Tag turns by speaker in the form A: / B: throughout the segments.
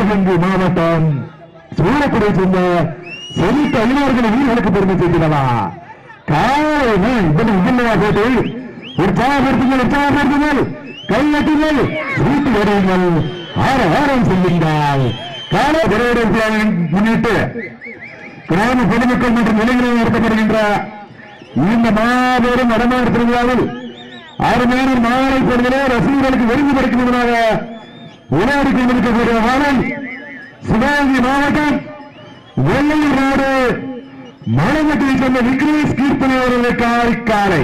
A: சிவகங்கை மாவட்டம் சூரக்குடியை சேர்ந்த செழித்த ஐநூறுகளை வீரர்களுக்கு பெருமை சேர்க்கிறவா? காலைனா இவ்வளவு இல்லையா போட்டு உற்சாகப்படுத்துங்கள் உற்சாகப்படுத்துங்கள் கையட்டுங்கள் வீட்டு வருங்கள் ஆரம் செல்லுங்கள் முன்னிட்டு கிராம பொதுமக்கள் மற்றும் இளைஞர்கள் நடத்தப்படுகின்ற இந்த மாபெரும் வடமாறு திருவிழாவில் அருமையான மாலை பொழுதிலே ரசிகர்களுக்கு விருது படைக்கும் முன்னதாக கொண்டிருக்கக்கூடிய வாழை சிவகங்கை மாவட்டம் வெள்ளையூர் நாடு மலைமட்டியை சேர்ந்த விக்னேஷ் கீர்த்தனை அவர்களுடைய காலை காலை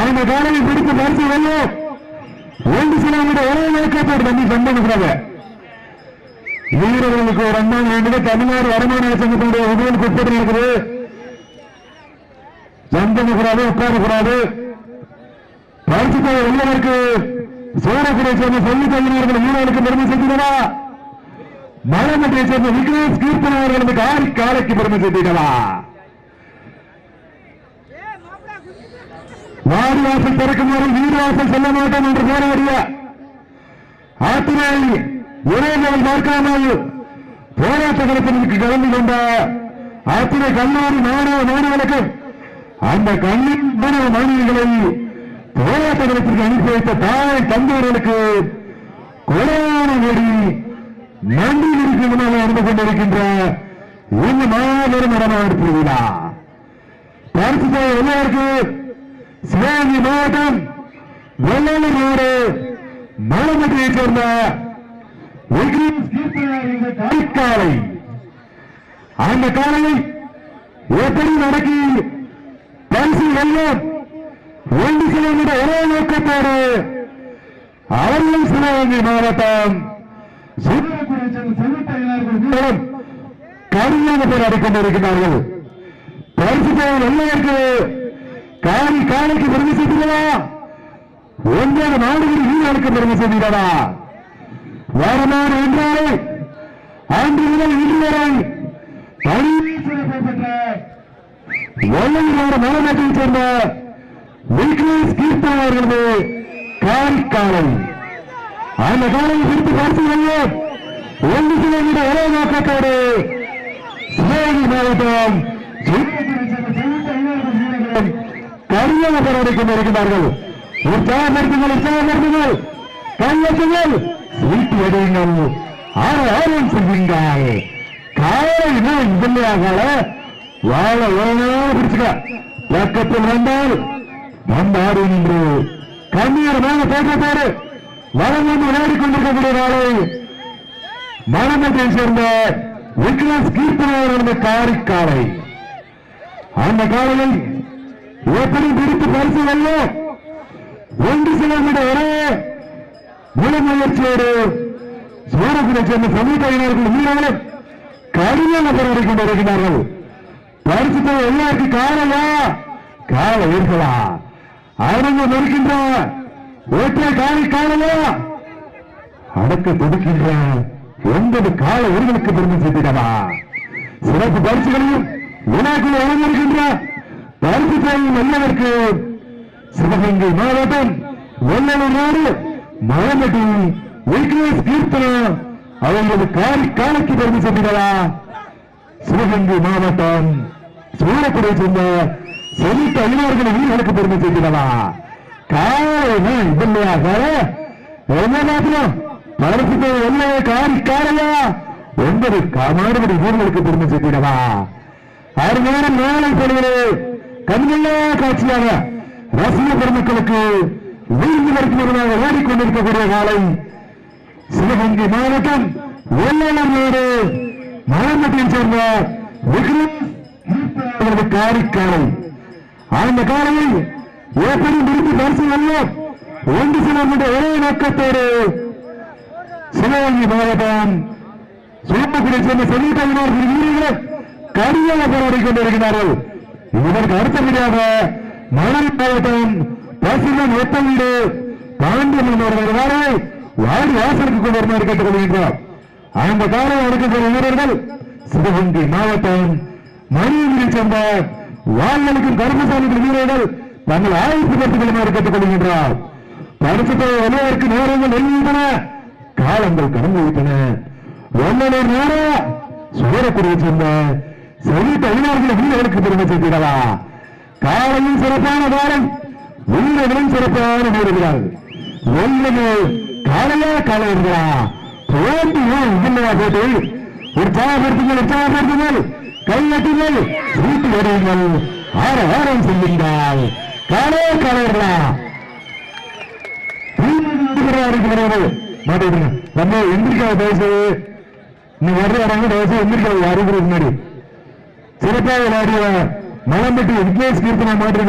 A: அந்த காலையை பிடித்து பரிசு வெள்ளம் ஒன்று சில ஒரே நோக்கத்தோடு தண்ணி சம்பந்தப்படுறாங்க வீரர்களுக்கு ஒரு அம்மா வேண்டியது தமிழ்நாடு வருமான சங்கத்தினுடைய உதவிக்கு உட்பட்டு இருக்குது. சந்தன கூடாது உட்கார கூடாது பரிசுத்தை உள்ளவருக்கு சோழக்குடியை சேர்ந்த சொல்லி தகுதியர்கள் வீரர்களுக்கு பெருமை சேர்த்துடவா? மலைமட்டியை சேர்ந்த விக்னேஷ் கீர்த்தன் அவர்களுக்கு காரி காலைக்கு பெருமை சேர்த்துடவா? வாடிவாசல் திறக்கும் வரை வீரவாசல் செல்ல மாட்டோம் என்று போராடிய ஆத்திரை இளைஞர்கள் பார்க்காமல் போராட்ட களத்திற்கு கலந்து கொண்ட ஆத்திரை கல்லூரி மாணவ மாணவர்களுக்கு அந்த கல்வி மாணவ மாணவிகளை போராட்ட களத்திற்கு அனுப்பி வைத்த தாய் தந்தையர்களுக்கு கொலையான வேடி நன்றி நிறுவனமாக நடந்து கொண்டிருக்கின்ற இந்த மாபெரும் மரமாக திருவிழா. பரிசு எல்லாருக்கு சிவகங்கை மாவட்டம் வெள்ளாளர் நாடு மலமட்டியைச் சேர்ந்த காலை அந்த காலை எப்படி நடக்கி பரிசு வெல்லும்? ஒன்று கிலோமீட்டர் ஒரே நோக்கத்தோடு அவர்களும் சிவகங்கை மாவட்டம் கடுமையாக போராடி கொண்டிருக்கிறார்கள் பரிசு வெள்ளையருக்கு காலி காலைக்கு பெருமை செய்கிறதா ஒன்பது நாடுகளில் வீரர்களுக்கு பெருமை செய்கிறதா வருமானம் என்றாலே அன்று முதல் இன்று வரை தனி பெற்ற வெள்ளையரோட மாநிலத்தைச் சேர்ந்த விக்னேஷ் கீர்த்தன் அவர்களது கால் காலை. அந்த காலையை பிடித்து பரிசு ஒன்று சில கிலோமீட்டர் ஒரே நோக்கத்தோடு சிவகங்கை மாவட்டம் கரியாக போராடி கொண்டிருக்கிறார்கள். உற்சாகப்படுத்துங்கள் உற்சாகப்படுத்துங்கள். கையெழுத்துங்கள் வீட்டு எடுங்கள் ஆறு ஆர்வம் செய்யுங்கள் காலைனா இல்லையாக வாழ ஓனாலும் பிடிச்சுக்க. பக்கத்தில் வந்தால் வந்தாடு நின்று கண்ணீர் தோற்றத்தோடு பேசப்பாரு வளர்ந்து விளையாடி கொண்டிருக்கக்கூடிய நாளை மரணத்தை சேர்ந்த விக்னஸ் விக்னேஷ் காரி காலை அந்த காலையில் எப்படி பிடித்து பரிசு வெல்ல ஒன்று கிலோமீட்டர் வரை முழு முயற்சியோடு சூரக்குடியை சேர்ந்த சமீபயினர்கள் வீரர்களும் கடுமையான போராடி கொண்டிருக்கிறார்கள் பரிசு எல்லாருக்கும் காலையா? காலை இருக்கலாம் அவங்க மறுக்கின்ற ஒற்றை காலை காணலா? அடக்க கொடுக்கின்ற ஒன்பது கால உருவலுக்கு பெருமை செய்திடவா? சிறப்பு பரிசுகளையும் வினாக்கள் வழங்கியிருக்கின்ற பரிசு தேவையும் எல்லாருக்கு சிவகங்கை மாவட்டம் வெள்ளலூர் நாடு மலமட்டி விக்னேஷ் கீர்த்தனா அவர்களது காரி காலைக்கு பெருமை செய்திடவா? சிவகங்கை மாவட்டம் சூரக்குடியை சேர்ந்த செழித்த ஐநூறுகளை வீரர்களுக்கு பெருமை செய்திடவா காலைனா இல்லையாக என்ன மாத்திரம்? பரிசுத்தை என்ன காரி காரையா? ஒன்பது மாறுபடி வீரர்களுக்கு பெருமை ஆறு அருமையான மேலே பொழுது கண்கொள்ளா காட்சியாக ரசிக பெருமக்களுக்கு விருந்து வருகிறதாக ஓடிக்கொண்டிருக்கக்கூடிய காலை சிவகங்கை மாவட்டம் வெள்ளாளர் நாடு மாவட்டத்தைச் சேர்ந்த விக்ரம் அவரது காரிக்காலை அந்த காலையில் எப்படி முடித்து பரிசு வெல்லும் ஒன்று சிலர் ஒரே நோக்கத்தோடு சிவகங்கை மாவட்டம் சூப்பக்குடியை சேர்ந்த செல்லிட்டாயினார் வீரர்கள் கடியாக போராடி கொண்டிருக்கிறார்கள். இதற்கு அடுத்தபடியாக மதுரை மாவட்டம் பசுமன் ஒத்தவீடு பாண்டியன் வருவதை வாடி வாசலுக்கு கொண்டு வருமாறு கேட்டுக்கொள்கின்றோம் அந்த காலம் அடுக்கக்கூடிய வீரர்கள் சிவகங்கை மாவட்டம் மணியந்திரை சேர்ந்த வாழ்களுக்கும் கருமசாமி வீரர்கள் தங்கள் ஆயுத்து பெற்றுக் கொள்ளுமாறு கேட்டுக்கொள்கின்றோம் பரிசுத்தை வெளியேற்கு நேரங்கள் வெளியிட்டன காலங்கள் கடந்து விட்டன. ஒன்னொரு நேரம் சூரக்குடியை சேர்ந்த சரி தமிழர்கள் வீரர்களுக்கு பெருமை சேர்த்திடவா? காலையும் சிறப்பான காலம் வீரர்களும் சிறப்பான வீரர்கள் ஒன்றுமே காலையா காலையர்களா போட்டியும் இல்லையா போட்டி. உற்சாகப்படுத்துங்கள் உற்சாகப்படுத்துங்கள். கையட்டுங்கள் வீட்டு வருங்கள் ஆற ஆரம் செய்யுங்கள் காலே காலையர்களா மாட்டேங்க நம்ம எந்திரிக்காத தயவுசு நீ வர்ற இடங்க தயவுசு எந்திரிக்காத யாரும் முன்னாடி. சிறப்பாக விளையாடிய மலம்பட்டி விக்னேஷ் கீர்த்தனா மாற்று